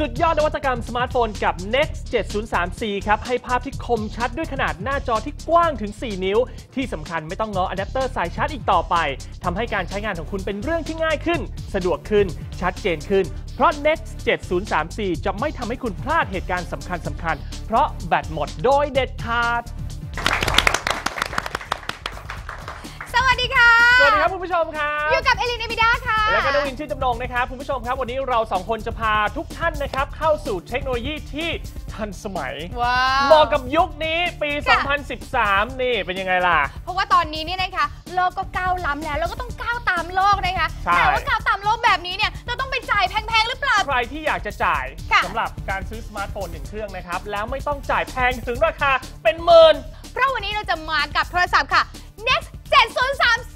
สุดยอดนวัตกรรมสมาร์ทโฟนกับ Next 703C ครับ ให้ภาพที่คมชัดด้วยขนาดหน้าจอที่กว้างถึง 4 นิ้ว ที่สำคัญไม่ต้องง้ออะแดปเตอร์สายชาร์จอีกต่อไปทำให้การใช้งานของคุณเป็นเรื่องที่ง่ายขึ้น สะดวกขึ้น ชัดเจนขึ้น เพราะ Next 703C จะไม่ทำให้คุณพลาดเหตุการณ์สำคัญสำคัญๆเพราะแบตหมดโดยเด็ดขาด ผู้ชมครับอยู่กับเอลินเอมิดาค่ะ และก็นวินชื่นจำนงนะครับคุณผู้ชมครับ วันนี้เราสองคนจะพาทุกท่านนะครับ เข้าสู่เทคโนโลยีที่ทันสมัยว้าวเหมาะกับยุคนี้ปีค่ะ2013 นี่เป็นยังไงล่ะ เพราะว่าตอนนี้เนี่ยนะคะโลกก็ก้าวล้ำแล้วเราก็ต้องก้าวตามโลกนะคะใช่แต่ว่าก้าวตามโลกแบบนี้เนี่ยเราต้องไปจ่ายแพงๆหรือเปล่า ใครที่อยากจะจ่ายค่ะสำหรับการซื้อสมาร์ทโฟนหนึ่งเครื่องนะครับแล้วไม่ต้องจ่ายแพงถึงราคาเป็นหมื่นเพราะวันนี้เราจะมากับโทรศัพท์ค่ะ Next 703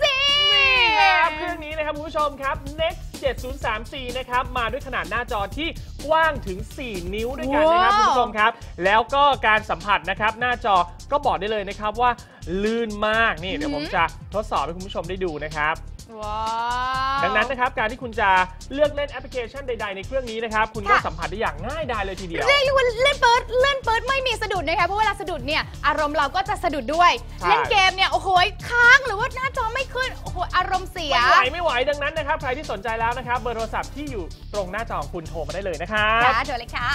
ครับเครื่องนี้นะครับคุณผู้ชมครับ Next 703C นะครับ มาด้วยขนาดหน้าจอที่กว้างถึง 4 นิ้วด้วยกันนะครับว้าวคุณผู้ชมครับ แล้วก็การสัมผัสนะครับหน้าจอก็บอกได้เลยนะครับว่าลื่นมากนี่เดี๋ยวผมจะทดสอบให้คุณผู้ชมได้ดูนะครับ ว้าว ดังนั้นนะครับการที่คุณจะเลือกเล่นแอปพลิเคชันใด ๆ ในเครื่องนี้นะครับ คุณก็ค่ะ สัมผัสได้อย่างง่ายดายเลยทีเดียว เรียกได้ว่าเล่นเปิดเล่นเปิดไม่มีสะดุดนะคะเพราะเวลาสะดุดเนี่ยอารมณ์เราก็จะสะดุดด้วย ใช่ เล่นเกมเนี่ยโอ้โหค้างหรือว่าหน้าจอไม่ขึ้นโอ้โหอารมณ์เสีย ไม่ไหวไม่ไหวดังนั้นนะครับ ใครที่สนใจแล้วนะครับ เบอร์โทรศัพท์ที่อยู่ตรงหน้าจอของคุณโทรมาได้เลยนะครับ ค่ะเดี๋ยวเลยค่ะ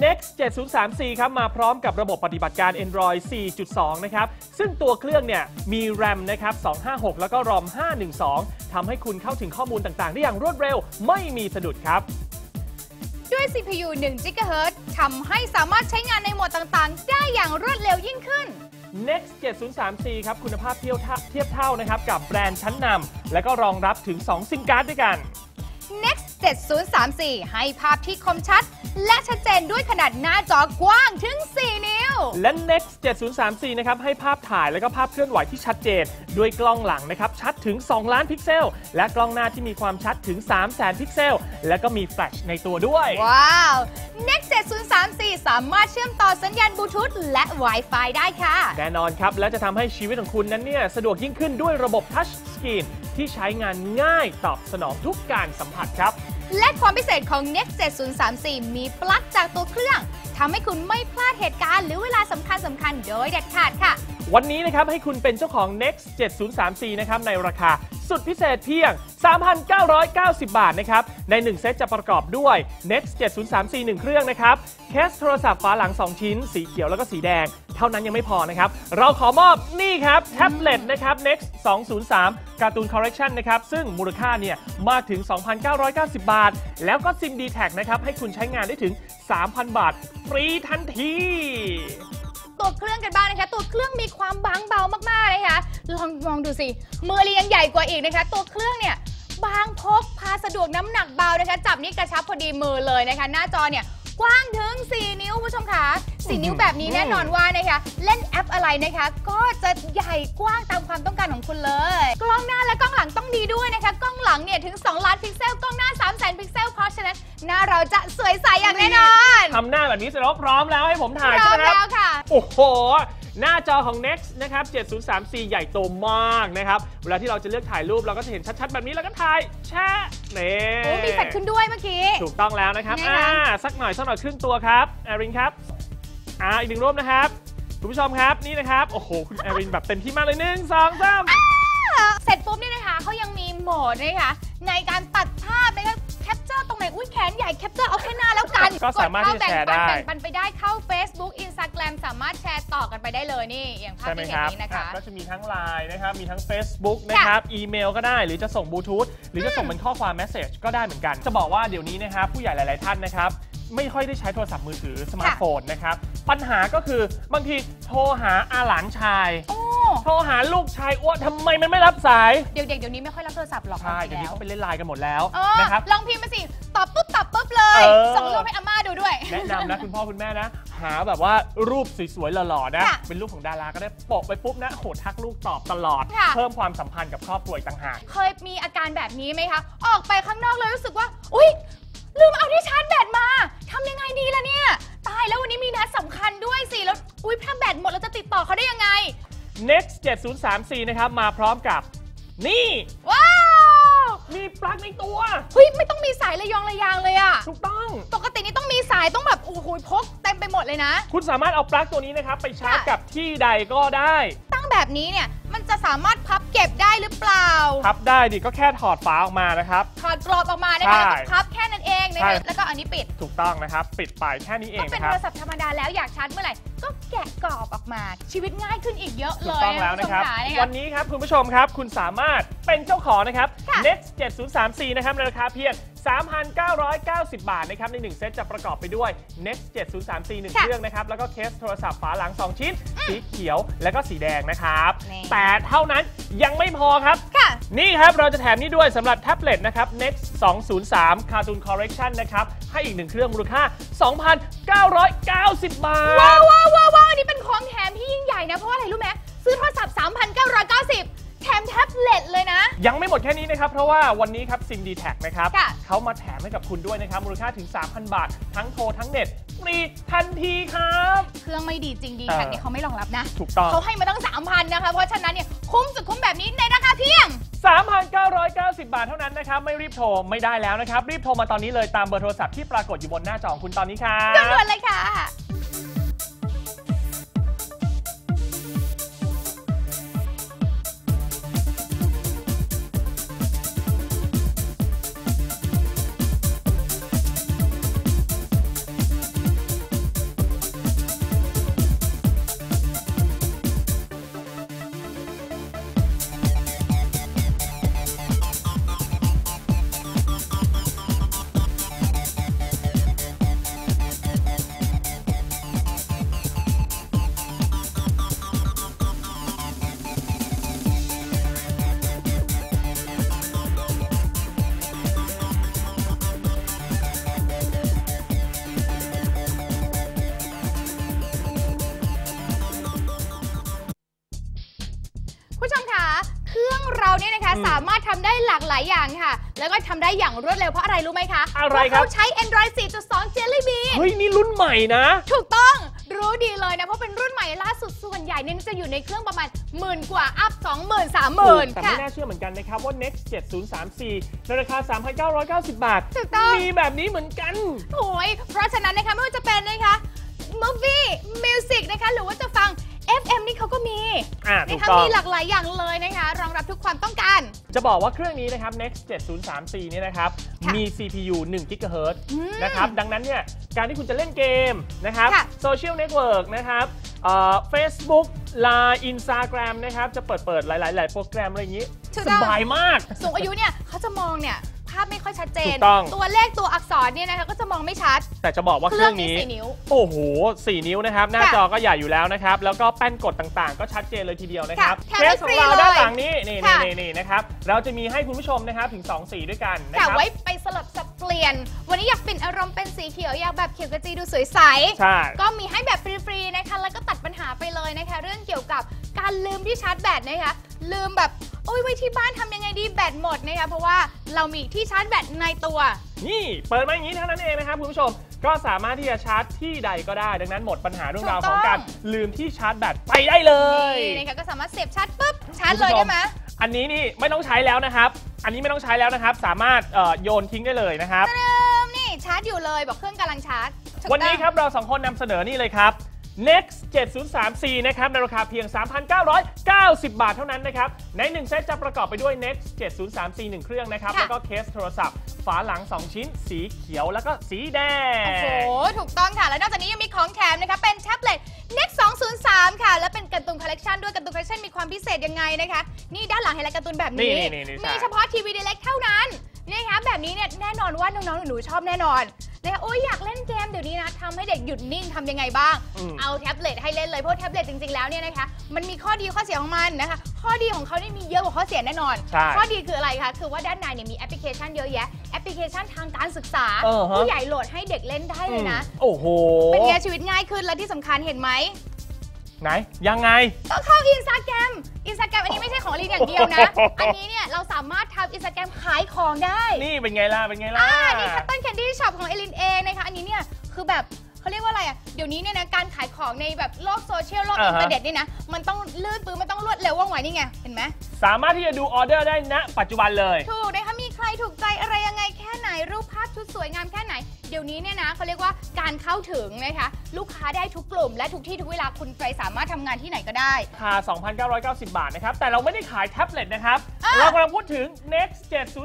Next 703C ครับ มาพร้อมกับระบบปฏิบัติการ Android 4.2 นะครับ ซึ่งตัวเครื่องเนี่ยมี RAM นะครับ 256 แล้วก็ ROM 512 ทำให้คุณเข้าถึงข้อมูลต่าง ๆ ได้อย่างรวดเร็ว ไม่มีสะดุดครับ ด้วย CPU 1 GHz ทำให้สามารถใช้งานในโหมดต่าง ๆ ได้อย่างรวดเร็วยิ่งขึ้น Next 703C ครับ คุณภาพเทียบเท่าเทียบเท่านะครับกับแบรนด์ชั้นนำและก็รองรับถึง 2 ซิมการ์ดด้วยกัน Next 7034 ให้ภาพที่คมชัด และชัดเจนด้วยขนาดหน้าจอกว้างถึง 4 นิ้ว และ Next 703C นะครับ ให้ภาพถ่ายและก็ภาพเคลื่อนไหวที่ชัดเจน ด้วยกล้องหลังนะครับ ชัดถึง 2 ล้านพิกเซล และกล้องหน้าที่มีความชัดถึง 3 0 0แสนพิกเซล และก็มีแฟลชในตัวด้วย ว้าว Next 7034 สามารถเชื่อมต่อสัญญาณบลูทูธและ Wi-Fi ได้ค่ะ แน่นอนครับ และจะทำให้ชีวิตของคุณนั้นเนี่ยสะดวกยิ่งขึ้นด้วยระบบทัชสกรีน ที่ใช้งานง่ายตอบสนองทุกการสัมผัสครับ และความพิเศษของ Next 7034 มีปลั๊กจากตัวเครื่องทำให้คุณไม่พลาดเหตุการณ์หรือเวลาสำคัญสำคัญๆโดยเด็ดขาดค่ะ วันนี้นะครับให้คุณเป็นเจ้าของ Next 703C นะครับในราคาสุดพิเศษเพียง 3,990 บาทนะครับ ใน 1 เซตจะประกอบด้วย Next 703C 1เครื่องนะครับ เคสโทรศัพท์ฝาหลัง 2 ชิ้น สีเขียวแล้วก็สีแดง เท่านั้นยังไม่พอนะครับ เราขอมอบนี่ครับ แท็บเล็ตนะครับ Next 203การ์ตูนคอร์เรคชันนะครับ ซึ่งมูลค่าเนี่ยมากถึง 2,990 บาท แล้วก็ซิม d t แทนะครับ ให้คุณใช้งานได้ถึง 3,000 บาท ฟรีทันทีตัวเครื่องกันบ้างนะคะ ตัวเครื่องมีความบางเบามากๆเลยค่ะลองมองดูสิมือเรียงใหญ่กว่าอีกนะคะ ตัวเครื่องเนี่ยบางพกพาสะดวกน้ำหนักเบานะคะ จับนี่กระชับพอดีมือเลยนะคะ หน้าจอเนี่ย กว้างถึง 4 นิ้วคุณผู้ชมคะ4 นิ้วแบบนี้แน่นอนว่านะคะเล่นแอปอะไรนะคะ ก็จะใหญ่กว้างตามความต้องการของคุณเลย กล้องหน้าและกล้องหลังต้องดีด้วยนะคะกล้องหลังเนี่ยถึง 2 ล้านพิกเซลกล้องหน้า 3 0 0 0 0 0 พิกเซลเพราะฉะนั้นหน้าเราจะสวยใสอย่างแน่นอนทำหน้าแบบนี้เสร็จแล้วพร้อมแล้วให้ผมถ่ายพร้ใช่อไหมมครับแล้วค่ะโอ้โห หน้าจอของ Next นะครับ 703C ใหญ่โตมากนะครับ เวลาที่เราจะเลือกถ่ายรูปเราก็จะเห็นชัดๆ แบบนี้แล้วก็ถ่ายแชะนี่โอ้มีแฟลชขึ้นด้วยเมื่อกี้ ถูกต้องแล้วนะครับนะคะ อ่าสักหน่อยสักหน่อยครึ่งตัวครับแอรินครับอ่าอีกหนึ่งรูปนะครับคุณผู้ชมครับนี่นะครับโอ้โหคุณแอรินแบบเต็มที่มากเลยหนึ่งสองสามเสร็จปุ๊บเนี่ยนะคะเขายังมีโหมดนะคะในการตัดภาพนะคะแคปเจอร์ตรงไหนอุ้ยแขนใหญ่แคปเจอร์เอาแค่หน้าแล้วกันก็สามารถที่จะแชร์ได้ กเข้าแบ่งปันแบ่งปันไปได้เข้า Facebook Instagram สามารถแชร์ต่อกันไปได้เลยนี่ อย่างภาพใช่ไหมที่คเห็นรับนี้นะคะ อะก็จะมีทั้ง Line นะครับ มีทั้ง Facebook นะครับ อีเมลก็ได้ หรือจะส่งบลูทูธ หรือจะส่งเป็นข้อความ Message ก็ได้เหมือนกัน จะบอกว่าเดี๋ยวนี้นะครับ ผู้ใหญ่หลาย ๆ ท่านนะครับ ไม่ค่อยได้ใช้โทรศัพท์มือถือสมาร์ทโฟนนะครับ ปัญหาก็คือบางทีโทรหาอาหลานชาย โอ้โทรหาลูกชายอ้วนทำไมมันไม่รับสาย เด็กๆเดี๋ยวนี้ไม่ค่อยรับโทรศัพท์หรอกใช่จเดี๋ยวรินี้งๆเขาไปเล่นไลน์กันหมดแล้วเออนะครับ ลองพิมพ์มาสิ ตอบปุ๊บตอ บปุ๊บเลยเออ ส่งรูปให้อาม่าดูด้วย แนะนำนะ คุณพ่อคุณแม่นะ หาแบบว่ารูปสวยๆหล่อๆนะ ค่ะเป็นรูปของดาราก็ได้โปะไปปุ๊บนะโหทักลูกตอบตลอด ค่ะ เพิ่มความสัมพันธ์กับครอบครัวอีกต่างหาก เคยมีอาการแบบนี้ไหมคะ ออกไปข้างนอกเลยรู้สึกว่า อุ๊ย ลืมเอาที่ชาร์จแบตมา ทำยังไงดีล่ะเนี่ย ตายแล้ววันนี้มีนัดสำคัญด้วยสิ แล้ว อุ๊ยถ้าแบตหมดเราจะติดต่อเขาได้ยังไง Next 7034 นะครับ มาพร้อมกับนี่ ว้าว มีปลั๊กในตัว เฮ้ยไม่ต้องมีสายระยองระยางเลยอะถูกต้อง ปกตินี่ต้องมีสายต้องแบบโอ้โหพกเต็มไปหมดเลยนะ คุณสามารถเอาปลั๊กตัวนี้นะครับ ไปชาร์จค่ะกับที่ใดก็ได้ ตั้งแบบนี้เนี่ย มันจะสามารถพับเก็บได้หรือเปล่า พับได้ดิก็แค่ถอดฝาออกมานะครับ ถอดกรอบออกมานะคะใช่แล้วก็พับแค่นั้นเองนะใช่คะแล้วก็อันนี้ปิด ถูกต้องนะครับ ปิดไปแค่นี้เอก็งเป็นนะคโทรับรศัพท์ธรรมดาแล้วอยากชาร์จเมื่อไหร่ก็แกะกรอบออกมาชีวิตง่ายขึ้นอีกเยอะถูเลกยต้องแล้วนะครับณผู้ชมวันนี้ครับคุณผู้ชมครับ คุณสามารถเป็นเจ้าของนะครับค่ะ Next 7034 นะครับในราคาเพียง 3,990 บาทนะครับ ใน 1 เซตจะประกอบไปด้วย Next 7034 1เครื่องนะครับ แล้วก็เคสโทรศัพท์ฝาหลัง 2 ชิ้น สีเขียวแล้วก็สีแดงนะครับนี่แต่เท่านั้นยังไม่พอครับค่ะนี่ครับเราจะแถมนี่ด้วยสำหรับแท็บเล็ตนะครับ Next 203 Cartoon Correction นะครับ ให้อีกหนึ่งเครื่องมูลค่า 2,990 บาท ว้าวว้าวว้าวว้าวอันนี้เป็นของแถมที่ยิ่งใหญ่นะ เพราะว่าอะไรรู้ไหมซื้อโทรศัพท์ 3,990 แถมแท็บเล็ตเลยนะ ยังไม่หมดแค่นี้นะครับ เพราะว่าวันนี้ครับซิมดีแท็นะครับค่ะ เขามาแถมให้กับคุณด้วยนะครับ มูลค่าถึง 3,000 บาท ทั้งโทรทั้งเน็ตฟรีทันทีครับ เครื่องไม่ดีจริงดีเออแท็กเนี่ยเขาไม่รองรับนะ ถูกต้อง เขาให้มาตั้ง 3,000 นะคะ เพราะฉะนั้นเนี่ยคุ้มสุดคุ้มแบบนี้ในราคาเพียง 3,990 บาทเท่านั้นนะครับ ไม่รีบโทรไม่ได้แล้วนะครับ รีบโทรมาตอนนี้เลยตามเบอร์โทรศัพท์ที่ปรากฏอยู่บนหน้าจอของคุณตอนนี้ครัด่วบนๆเลยค่ะ ได้หลากหลายอย่างค่ะ แล้วก็ทำได้อย่างรวดเร็วเพราะอะไรรู้ไหมคะอะไรครับ เพาเขาใช้ Android 4.2 Jelly Bean เฮ้ย นี่รุ่นใหม่นะ ถูกต้องรู้ดีเลยนะ เพราะเป็นรุ่นใหม่ล่าสุดส่วนใหญ่เนี่ยจะอยู่ในเครื่องประมาณหมื่นกว่าอัพ 20,000 30,000 แต่ค่ะ ไม่น่าเชื่อเหมือนกันนะครับ ว่า Next 7034ในราคา 3,990 บาท ถูกต้อง มีแบบนี้เหมือนกัน โอ้ยเพราะฉะนั้นนะคะไม่ว่าจะเป็นนะคะ movie music นะคะ หรือว่าจะฟัง FM นี่เขาก็มีอ่าถูนะกคะต้อง มีหลากหลายอย่างเลยนะคะ รองรับทุกความต้องการ จะบอกว่าเครื่องนี้นะครับ Next 7034เนี่ยนะครับ ค่ะมี CPU 1 GHz อืมนะครับ ดังนั้นเนี่ย การที่คุณจะเล่นเกมนะครับ ค่ะโซเชียลเน็ตเวิร์กนะครับเฟซบุ๊กไลน์อินสตาแกรมนะครับ จะเปิดเปิดหลายๆ หลายโปรแกรมอะไรอย่างนี้ ถูกสต้อง บายมาก สูงอายุเนี่ยเขาจะมองเนี่ย ภาพไม่ค่อยชัดเจน ถูกต้อง ตัวเลขตัวอักษรเนี่ยนะคะก็จะมองไม่ชัด แต่จะบอกว่าเคเครื่รื่อองงนี้นี้สี่นิ้วโอ้โห 4 นิ้วนะครับ หน้าค่ะจอก็ใหญ่อยู่แล้วนะครับ แล้วก็แป้นกดต่างๆ ก็ชัดเจนเลยทีเดียวนะครับค่ะเคสของเราแถมให้ฟรีเลยด้านหลังนี้นี่ค่ะ นี่นี่นะครับ เราจะมีให้คุณผู้ชมนะครับถึง 2 สีด้วยกันนะกะครับ ไว้ไปสลับสับเปลี่ยน วันนี้อยากเปลี่ยนอารมณ์เป็นสีเขียวอยากแบบเขียวกระจีดูสวยใส ใช่ ก็มีให้แบบฟรีๆนะคะ แล้วก็ตัดปัญหาไปเลยนะคะ เรื่องเกี่ยวกับ การลืมที่ชาร์จแบตนะคะลืมแบบโอ้ยไว้ที่บ้านทำยังไงดีแบตหมดนะคะเพราะว่าเรามีที่ชาร์จแบตในตัว นี่เปิดมาอย่างนี้เท่านั้นเองนะครับคุณผู้ชมก็สามารถที่จะชาร์จที่ใดก็ได้ ดังนั้นหมดปัญหาเรื่องราวถูกต้ขอองงการลืมที่ชาร์จแบตไปได้เลยนี่นะคะก็สามารถเสียบชาร์จปุ๊บชาร์จเลยได้ไหมอันนี้นี่ไม่ต้องใช้แล้วนะครับ อันนี้ไม่ต้องใช้แล้วนะครับ สามารถเอ่อโยนทิ้งได้เลยนะครับเติมนี่ชาร์จอยู่เลยบอกเครื่องกำลังชาร์จถูกวันนี้ต้องครับเราสองคนนำเสนอนี่เลยครับ Next 7034นะครับในราคาเพียง 3,990 บาทเท่านั้นนะครับ ใน 1 เซตจะประกอบไปด้วย Next 7034 1เครื่องนะครับค่ะแล้วก็เคสโทรศัพท์ ฝาหลัง 2 ชิ้น สีเขียวแล้วก็สีแดง โอ้โห ถูกต้องค่ะ แล้วนอกจากนี้ยังมีของแถมนะคะ เป็นแท็บเล็ต Next 203 ค่ะ และเป็นการ์ตูนคอลเลกชันด้วยการ์ตูนคอลเลกชันมีความพิเศษยังไงนะคะ นี่ด้านหลังเห็นอะไรการ์ตูนแบบนี้นี่นี่นี่ใช่มีเฉพาะทีวีดีเล็กเท่านั้นนะคะแบบนี้เนี่ยแน่นอนว่าน้องๆหนูๆชอบแน่นอน นะคะโอ้ยอยากเล่นเกมเดี๋ยวนี้นะทำให้เด็กหยุดนิ่งทำยังไงบ้าง อืม เอาแท็บเล็ตให้เล่นเลยเพราะแท็บเล็ตจริงๆแล้วเนี่ยนะคะมันมีข้อดีข้อเสียของมันนะคะ ข้อดีของเขาเนี่ยมีเยอะกว่าข้อเสียแน่นอน ใช่ ข้อดีคืออะไรคะคือว่าด้านในเนี่ยมีแอปพลิเคชันเยอะแยะแอปพลิเคชันทางการศึกษาเออฮะ ผู้ใหญ่โหลดให้เด็กเล่นได้เลยนะ อืมโอ้โห เป็นไงชีวิตง่ายขึ้นและที่สำคัญเห็นไหม ไหนยังไง ก็เข้าอินสตาแกรมอินสตาแกรมอันนี้ไม่ใช่ของลีนอย่างเดียวนะโอ้โหอันนี้เนี่ยเราสามารถทำอินสตาแกรมขายของได้ นี่เป็นไงล่ะ เป็นไงล่ะ อ่า นี่คัตตันแคนดี้ช็อปของเอลินเองนะคะ อันนี้เนี่ยคือแบบเขาเรียกว่าอะไรอะ เดี๋ยวนี้เนี่ยนะการขายของในแบบโลกโซเชียลโลกอ่าอินฮะเทอร์เน็ตนี่นะ มันต้องลื่นปืนมันต้องรวดเร็วว่องไวนี่ไง เห็นไหม สามารถที่จะดูออเดอร์ได้ณปัจจุบันเลย ถูกนะคะมี ใครถูกใจอะไรยังไงแค่ไหนรูปภาพชุดสวยงามแค่ไหน เดี๋ยวนี้เนี่ยนะเขาเรียกว่าการเข้าถึงนะคะลูกค้าได้ทุกกลุ่ม และทุกที่ทุกเวลาคุณไปสามารถทำงานที่ไหนก็ได้ ราคา 2,990 บาทนะครับ แต่เราไม่ได้ขายแท็บเล็ตนะครับ อะเรากำลังพูดถึง Next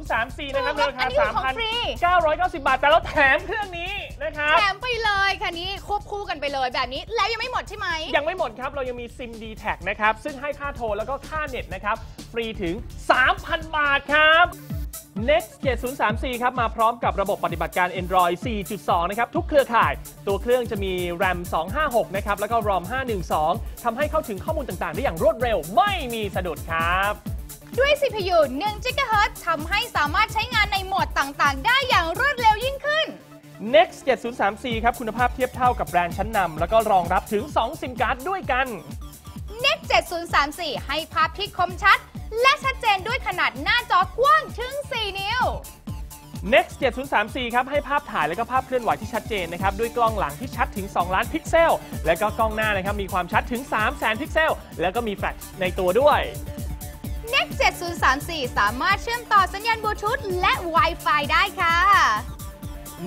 7034 นะครับในราคาอันนี้คือของฟรี3,990 บาท แต่เราแถมเครื่องนี้นะครับ แถมไปเลยค่ะนี้ควบคู่กันไปเลยแบบนี้แล้วยังไม่หมดใช่ไหม ยังไม่หมดครับ เรายังมีซิม d t แทนะครับ ซึ่งให้ค่าโทรแล้วก็ค่าเน็ตนะครับ ฟรีถึง 3,000 บาทครับ Next 7034 ครับ มาพร้อมกับระบบปฏิบัติการ Android 4.2 นะครับ ทุกเครือข่าย ตัวเครื่องจะมี RAM 256 นะครับ แล้วก็ ROM 512 ทำให้เข้าถึงข้อมูลต่าง ๆ ได้อย่างรวดเร็ว ไม่มีสะดุดครับ ด้วย CPU 1 GHz ทำให้สามารถใช้งานในโหมดต่าง ๆ ได้อย่างรวดเร็วยิ่งขึ้น Next 7034 ครับ คุณภาพเทียบเท่ากับแบรนด์ชั้นนำแล้วก็รองรับถึง 2 ซิมการ์ดด้วยกัน Net 7034 ให้ภาพที่คมชัด และชัดเจนด้วยขนาดหน้าจอกว้างถึง4นิ้ว Next 7034 ครับ ให้ภาพถ่ายและก็ภาพเคลื่อนไหวที่ชัดเจนนะครับ ด้วยกล้องหลังที่ชัดถึง 2 ล้านพิกเซล และก็กล้องหน้านะครับ มีความชัดถึง 3 0 0 0 0 0พิกเซล แล้วก็มีแฟลชในตัวด้วย Net 7034 สามารถเชื่อมต่อสัญญาณบลูทูธและ Wi-Fi ได้ค่ะ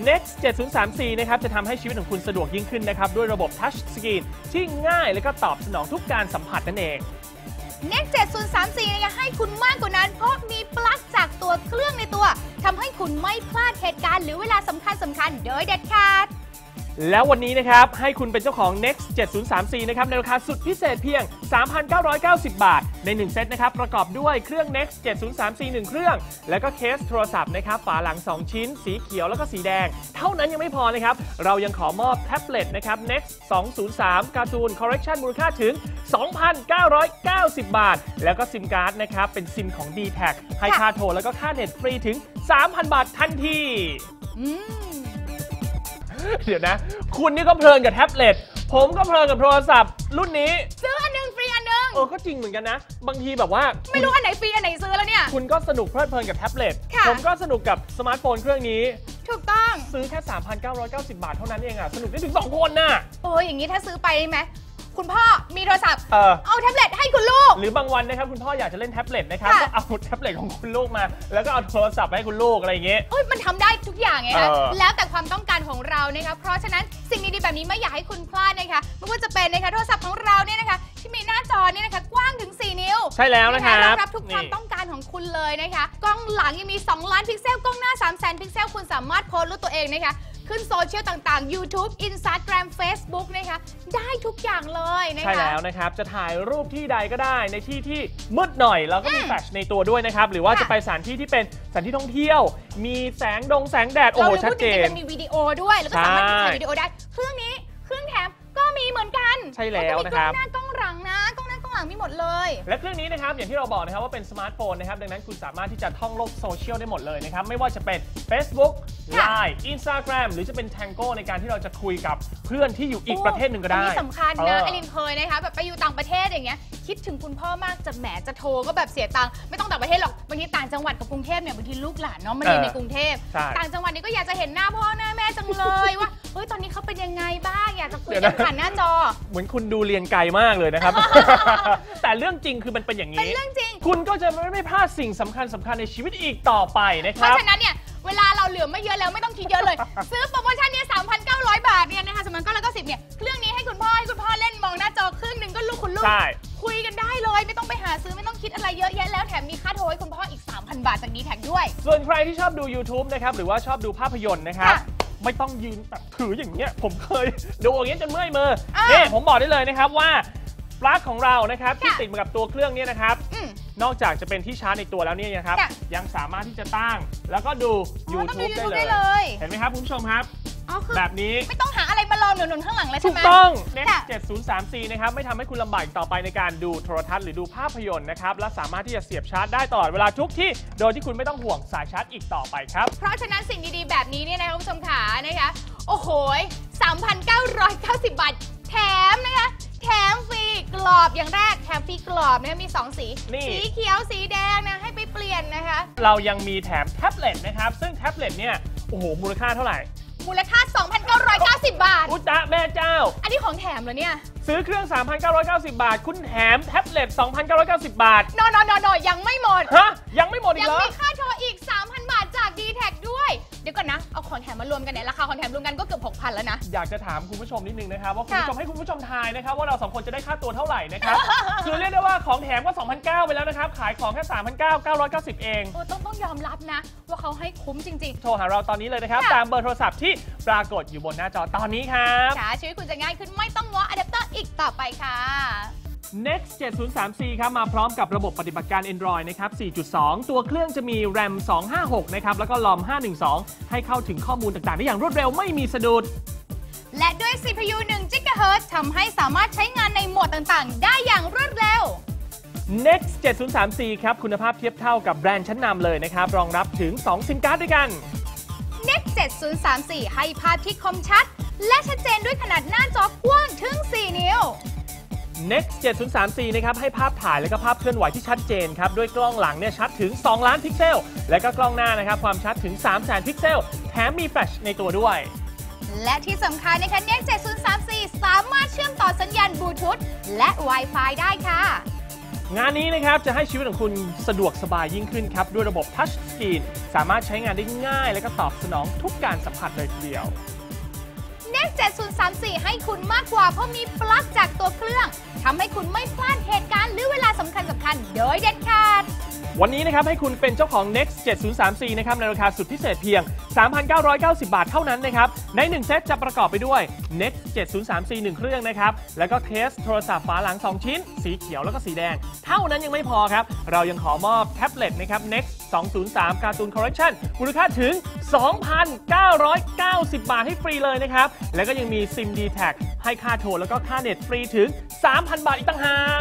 Next 7034 นะครับ จะทำให้ชีวิตของคุณสะดวกยิ่งขึ้นนะครับ ด้วยระบบ Touch Screen ที่ง่ายและก็ตอบสนองทุกการสัมผัสนั่นเอง Net 7034นะคะให้คุณมากกว่านั้นเพราะมีปลั๊ก จากตัวเครื่องในตัวทำให้คุณไม่พลาดเหตุการณ์หรือเวลาสำคัญสำคัญโดยเด็ดขาด แล้ววันนี้นะครับ ให้คุณเป็นเจ้าของ Next 7034 นะครับ ในราคาสุดพิเศษเพียง 3,990 บาท ใน 1 เซตนะครับ ประกอบด้วยเครื่อง Next 7034 1 เครื่อง แล้วก็เคสโทรศัพท์นะครับ ฝาหลัง 2 ชิ้น สีเขียวแล้วก็สีแดง เท่านั้นยังไม่พอนะครับ เรายังขอมอบแท็บเล็ตนะครับ Next 203การ์ตูน Correction มูลค่าถึง 2,990 บาท แล้วก็ซิมการ์ดนะครับ เป็นซิมของ d t แทให้ค่าโทรแล้วก็ค่าเน็ตฟรีถึง 3,000 บาททันที อืม เดี๋ยวนะ คุณนี่ก็เพลินกับแท็บเล็ต ผมก็เพลินกับโทรศัพท์ รุ่นนี้ ซื้ออันหนึงฟรีอันหนึง เออ ก็จริงเหมือนกันนะ บางทีแบบว่า ไม่รู้อันไหนฟรีอันไหนซื้อแล้วเนี่ย คุณก็สนุกเพลิดเพลินกับแท็บเล็ต ค่ะ ผมก็สนุกกับสมาร์ทโฟนเครื่องนี้ ถูกต้อง ซื้อแค่ 3,990 บาทเท่านั้นเองอะสนุกได้ถึง 2 คนน่ะ โอ้ยอย่างนี้ถ้าซื้อไปได้ไหม คุณพ่อมีโทรศัพท์ เออ เอาแท็บเล็ตให้คุณลูก หรือบางวันนะครับคุณพ่ออยากจะเล่นแท็บเล็ตนะครับค่ะ ก็เอาแท็บเล็ตของคุณลูกมา แล้วก็เอาโทรศัพท์ไปให้คุณลูกอะไรอย่างเงี้ย เอ้ยมันทำได้ทุกอย่างไงคะเออแล้วแต่ความต้องการของเรานะคะเพราะฉะนั้นสิ่งดีๆแบบนี้ไม่อยากให้คุณพลาดนะคะไม่ว่าจะเป็นนะคะโทรศัพท์ของเราเนี่ยนะคะ ที่มีหน้าจอเนี่ยนะคะกว้างถึง 4 นิ้วใช่แล้วนะครับรองรับทุกความนี่ ต้องการของคุณเลยนะคะกล้องหลังยังมี 2 ล้านพิกเซลกล้องหน้า 3 0 0 0 0พิกเซลคุณสามารถโพสต์รูปตัวเองนะคะ ขึ้นโซเชียลต่างๆ YouTube Instagram Facebook นะคะ ได้ทุกอย่างเลยนะคะ ใช่แล้วนะครับ จะถ่ายรูปที่ใดก็ได้ในที่ที่มืดหน่อย แล้วก็มีอืมแฟลชในตัวด้วยนะครับ หรือว่าค่ะ จะไปสถานที่ที่เป็นสถานที่ท่องเที่ยว มีแสงดงแสงแดด โอ้เราโหยังชัดพูดเจจริงนๆมันมีวิดีโอด้วย แล้วก็สามารถใช่ถ่ายวิดีโอได้ เครื่องนี้ เครื่องแถมก็มีเหมือนกันใช่แล้วนะครับ แล้วก็มีกล้องหน้ากล้องากล้องหลังมีหมดเลย และเครื่องนี้นะครับอย่างที่เราบอกนะครับว่าเป็นสมาร์ทโฟนนะครับดังนั้นคุณสามารถที่จะท่องโลกโซเชียลได้หมดเลยนะครับไม่ว่าจะเป็น Facebook ค่ะ Line Instagram หรือจะเป็น Tango ในการที่เราจะคุยกับเพื่อนที่อยู่อีกประเทศหนึ่งก็ได้อันนี้สำคัญเอนะอไอรินเคยนะคะแบบไปอยู่ต่างประเทศอย่างเงี้ยคิดถึงคุณพ่อมากจะแหมจะโทรก็แบบเสียตังค์ไม่ต้องต่างประเทศหรอกบางทีต่างจังหวัดกับกรุงเทพเนี่ยบางทีลูกหลานเนาะมาเรียนในกรุงเทพใช่ต่างจังหวัดนี่ก็อยากจะเห็นหน้าพ่อหน้าแม่จังเลยว่าเฮ้ยตอนนี้เขาเป็นยังไงบ้างอยากจะคุยเดี๋ยวกันะนผ่านหน้าจอ เหมือนคุณดูเรียนไกลมากเลยนะครับแต่เรื่องจริงคือมันเป็นอย่างเป็นนี้เรื่องจริง คุณก็จะไม่พลาดสิ่งสำคัญสำคัญในชีวิตอีกต่อไปนะคเพรับ ราะฉะนั้นเนี่ย เวลาเราเหลือไม่เยอะแล้วไม่ต้องคิดเยอะเลย ซื้อโปรโมชั่นเนี่ย3,900 บาทเนี่ยนะคะสำหรับก็แล้วก็สิบเนี่ย เครื่องนี้ให้คุณพ่อ ให้คุณพ่อเล่นมองหน้าจอครึ่งหนึ่งก็ลูกคุณลูก ใช่ คุยกันได้เลยไม่ต้องไปหาซื้อไม่ต้องคิดอะไรเยอะแยะแล้วแถมมีค่าโทรให้คุณพ่ออีก 3,000 บาทจากดีแท็ด้วย ส่วนใครที่ชอบดู YouTube นะครับ หรือว่าชอบดูภาพยนตร์นะครับ ค่ะไม่ต้องยืนแบบถืออย่างเงี้ย ผมเคย ดูอย่างเงี้ยจนเมื่อยมืออ่านี่ผมบอกได้เลยนะครับว่า ปลั๊กของเรานะครับที่ค่ะติดมากับตัวเครื่องเนี้นะครับอืมนอกจากจะเป็นที่ชาร์จในตัวแล้วเนี่ยนะครับค่ะยังสามารถที่จะตั้ง แล้วก็ดูอ๋อต้องดู YouTube ได้ YouTube เลได้ยเลย เห็นไหมครับคุณผู้ชมครับอ๋อคือแบบนี้ไม่ต้องหาอะไรมารอหนุนๆข้างหลังแล้วถูใช่กไหมต้อง Next ค่ะ7034นะครับไม่ทำให้คุณลำบากอีกต่อไปในการดูโทรทัศน์หรือดูภาพยนตร์นะครับ และสามารถที่จะเสียบชาร์จได้ตลอดเวลาทุกที่ โดยที่คุณไม่ต้องห่วงสายชาร์จอีกต่อไปครับ เพราะฉะนั้นสิ่งดีๆ แบบนี้เนี่ยนะคะคุณผู้ชมขานะคะ โอ้โหย3,990 บาท แถมนะคะ แถมฟรีกรอบอย่างแรกแถมฟรีกรอบนะคะมี 2 สี นี่ สีเขียวสีแดงนะให้ไปเปลี่ยนนะคะ เรายังมีแถมแท็บเล็ตนะครับ ซึ่งแท็บเล็ตเนี่ยโอ้โหมูลค่าเท่าไหร่มูลค่า 2,990 บาท อุยตะแม่เจ้า อันนี้ของแถมเหรอเนี่ย ซื้อเครื่อง 3,990 บาท คุณแถมแท็บเล็ต 2,990 บาท นอนนอนนอนยังไม่หมด ฮะ ยังไม่หมดอียักงเหรอ มีค่า มกันเนี่ยราคาของแถมรวมกันก็เกือบ6,000แล้วนะ อยากจะถามคุณผู้ชมนิดนึงนะครับว่าคุณค่ะผู้ชมให้คุณผู้ชมทายนะครับว่าเราสองคนจะได้ค่าตัวเท่าไหร่นะครับ คือเรียกได้ว่าของแถมก็2,009ไปแล้วนะครับ ขายของแค่3,900 990 เองโอ้ต้องต้องยอมรับนะ ว่าเขาให้คุ้มจริงโทรหาเราตอนนี้เลยนะครับค่ะตามเบอร์โทรศัพท์ที่ปรากฏอยู่บนหน้าจอตอนนี้ครับๆค่ะชีวิตคุณจะง่ายขึ้นไม่ต้องง้ออะแดปเตอร์อีกต่อไปค่ะ Next 703C ครับมาพร้อมกับระบบปฏิบัติการ Android นะครับ 4.2 ตัวเครื่องจะมี RAM 256 นะครับ แล้วก็ ROM 512 ให้เข้าถึงข้อมูลต่างๆ ได้อย่างรวดเร็วไม่มีสะดุด และด้วย CPU 1 GHz ทำให้สามารถใช้งานในโหมดต่างๆ ได้อย่างรวดเร็ว Next 703C ครับ คุณภาพเทียบเท่ากับแบรนด์ชั้นนำเลยนะครับ รองรับถึง 2 ซิมการ์ดด้วยกัน Next 7034ให้ภาพที่คมชัด และชัดเจนด้วยขนาดหน้าจอกว้างถึง 4 นิ้ว Next 703C นะครับ ให้ภาพถ่ายและก็ภาพเคลื่อนไหวที่ชัดเจนครับ ด้วยกล้องหลังเนี่ยชัดถึง 2 ล้านพิกเซล และก็กล้องหน้านะครับ ความชัดถึง3แสนพิกเซล แถมมีแฟลชในตัวด้วย และที่สำคัญนะคะ Next 7034 สามารถเชื่อมต่อสัญญาณบลูทูธและ Wi-Fi ได้ค่ะ งานนี้นะครับ จะให้ชีวิตของคุณสะดวกสบายยิ่งขึ้นครับ ด้วยระบบ Touch Screen สามารถใช้งานได้ง่าย และก็ตอบสนองทุกการสัมผัสเลยทีเดียว Next 7034 ให้คุณมากกว่าเพราะมีปลั๊กจากตัวเครื่องทำให้คุณไม่พลาดเหตุการณ์หรือเวลาสำคัญสำคัญโดยเด็ดขาด วันนี้นะครับให้คุณเป็นเจ้าของ Next 703C นะครับในราคาสุดพิเศษเพียง 3,990 บาทเท่านั้นนะครับ ใน 1 เซตจะประกอบไปด้วย Next 703C 1เครื่องนะครับ แล้วก็เคสโทรศัพท์ฝาหลัง 2 ชิ้น สีเขียวแล้วก็สีแดง เท่านั้นยังไม่พอครับ เรายังขอมอบแท็บเล็ตนะครับ Next 203 การ์ตูนคอร์เรคชั่นมูลค่าถึง 2,990 บาทให้ฟรีเลยนะครับ แล้วก็ยังมี SIM d t a c ให้ค่าโทรแล้วก็ค่าเน็ตฟรีถึง 3,000 บาทอีกต่างหาก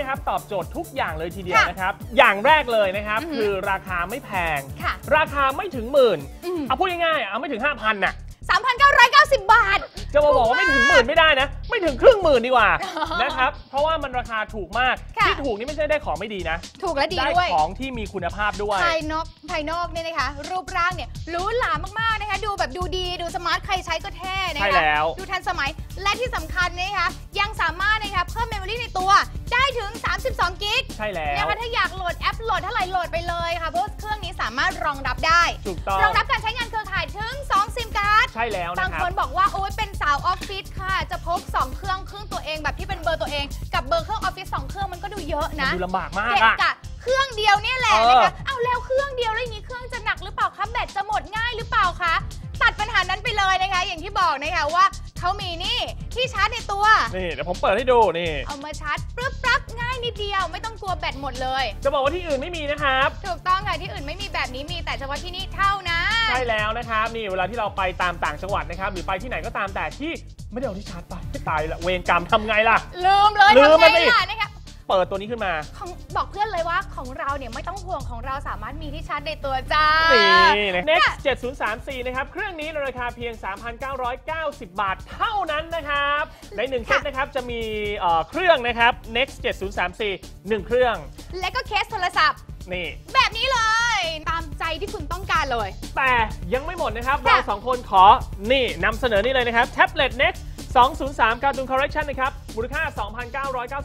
นี้นะครับตอบโจทย์ทุกอย่างเลยทีเดียวค่ะนะครับ อย่างแรกเลยนะครับ อือหือ คือราคาไม่แพง ค่ะ ราคาไม่ถึงหมื่นอืม เอาพูดง่ายๆเอาไม่ถึง 5,000น่ะ3,990 บาท จะมาบอกว่าไม่ถึงหมื่นไม่ได้นะ ไม่ถึงครึ่งหมื่นดีกว่าอ๋อนะครับ เพราะว่ามันราคาถูกมาก ค่ะ ที่ถูกนี่ไม่ใช่ได้ของไม่ดีนะ ถูกและดีได้ด้วยของที่มีคุณภาพด้วย ภายนอกภายนอกเนี่ยนะคะ รูปร่างเนี่ยหรูหรามากๆนะคะ ดูแบบดูดีดูสมาร์ทใครใช้ก็เท่นะคะใช่แล้ว ดูทันสมัยและที่สำคัญนะคะยังสามารถนะคะเพิ่มเมมโมรีในตัวได้ถึง 32 กิกใช่แล้วนะคะถ้าอยากโหลดแอปโหลดเท่าไหร่โหลดไปเลยค่ะเพราะว่าเครื่องนี้สามารถรองรับได้ถูกต้องรองรับการใช้งานเครือข่ายถึง 2 ซิมการ์ดใช่แล้วบานะงครัคบนบอกว่าโอ๊ยเป็นสาวออฟฟิศค่ะ จะพก 2 เครื่องเครื่องตัวเองแบบที่เป็นเบอร์ตัวเอง กับเบอร์เครื่องออฟฟิศ2เครื่องมันก็ดูเยอะมันนะดูลำบากมากเด็กอะกะเครื่องเดียวเนี่ยแหละเออนะคะเอาแล้วเครื่องเดียวแล้วอย่างนี้เครื่องจะหนักหรือเปล่าคะแบตจะหมดง่ายหรือเปล่าคะตัดปัญหานั้นไปเลยนะคะ อย่างที่บอกนะคะว่าเขามีนี่ที่ชาร์จในตัว นี่เดี๋ยวผมเปิดให้ดูนี่เอามาชาร์จปึ๊บปั๊บง่ายนิดเดียวไม่ต้องกลัวแบตหมดเลย จะบอกว่าที่อื่นไม่มีนะครับ ถูกต้องค่ะที่อื่นไม่มีแบบนี้มีแต่เฉพาะที่นี่เท่านั้นใช่แล้วนะครับนี่เวลาที่เราไปตามต่างจังหวัดนะครับหรือไปที่ไหนก็ตามแต่ที่ไม่ได้เอาที่ชาร์จไปไม่ตายละเวรกรรมทำไงล่ะลืมเลยลืมทำไงมาสิล่ะนะคะ เปิดตัวนี้ขึ้นมา ของบอกเพื่อนเลยว่าของเราเนี่ยไม่ต้องห่วงของเราสามารถมีที่ชาร์จในตัวจ้า นี่นะ Next 7034 นะครับ เครื่องนี้ในราคาเพียง 3,990 บาทเท่านั้นนะครับ ใน1เซตนะครับ จะมีเอ่อเครื่องนะครับ Next 7034 1 เครื่อง และก็เคสโทรศัพท์ นี่ แบบนี้เลย ตามใจที่คุณต้องการเลย แต่ยังไม่หมดนะครับค่ะเราสองคนขอ นี่นำเสนอนี่เลยนะครับ แท็บเล็ต Next 203 Cartoon Collection นะครับ มูลค่า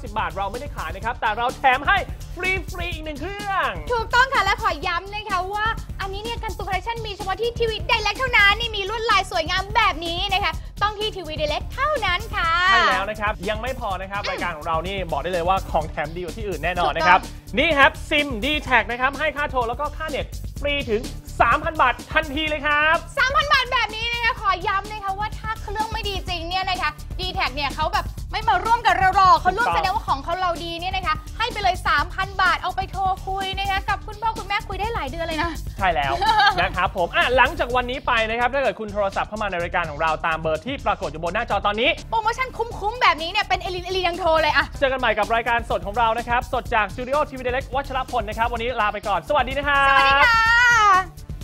2,990 บาท เราไม่ได้ขายนะครับ แต่เราแถมให้ฟรีฟรีๆอีกหนึ่งเครื่อง ถูกต้องค่ะ และขอย้ำนะคะว่า อันนี้เนี่ยการตูคอลเลคชันมีเฉพาะที่ทีวีไดเ c กเท่านั้น นี่มีลวดลายสวยงามแบบนี้นะคะ ต้องที่ทีวีไดเ c กเท่านั้นค่ะ ใช่แล้วนะครับ ยังไม่พอนะครับ รายการของเรานี่บอกได้เลยว่าของแถมดีกว่าที่อื่นแน่นอนนะครับ นี่ครับซิม d t แทนะครับ ให้ค่าโทรแล้วก็ค่าเน็ตฟรีถึง 3,000 บาททันทีเลยครับ 3,000 บาทแบบนี้นะคะขอย้ำนะคะว่าถ้าเครื่องไม่ดีจริงเนี่ยนะคะ d t แทเนี่ยเขาแบบ ไม่มาร่วมกับเราหรอกเขาร่วมถูกต้องแสดงว่าของเขาเราดีเนี่ยนะคะ ให้ไปเลย 3,000 บาทเอาไปโทรคุยนะคะกับคุณพ่อคุณแม่คุยได้หลายเดือนเลยนะ ใช่แล้ว นะครับผมอะหลังจากวันนี้ไปนะครับ ถ้าเกิดคุณโทรศัพท์เข้ามาในรายการของเราตามเบอร์ที่ปรากฏอยู่บนหน้าจอตอนนี้ โปรโมชั่นคุ้มๆ แบบนี้เนี่ยเป็นเอลินเอลินยังโทรเลยอะเจอกันใหม่กับรายการสดของเรานะครับ สดจากสตูดิโอทีวีเดเล็กวัชรพลนะครับวันนี้ลาไปก่อน สวัสดีนะครับสวัสดีค่ะ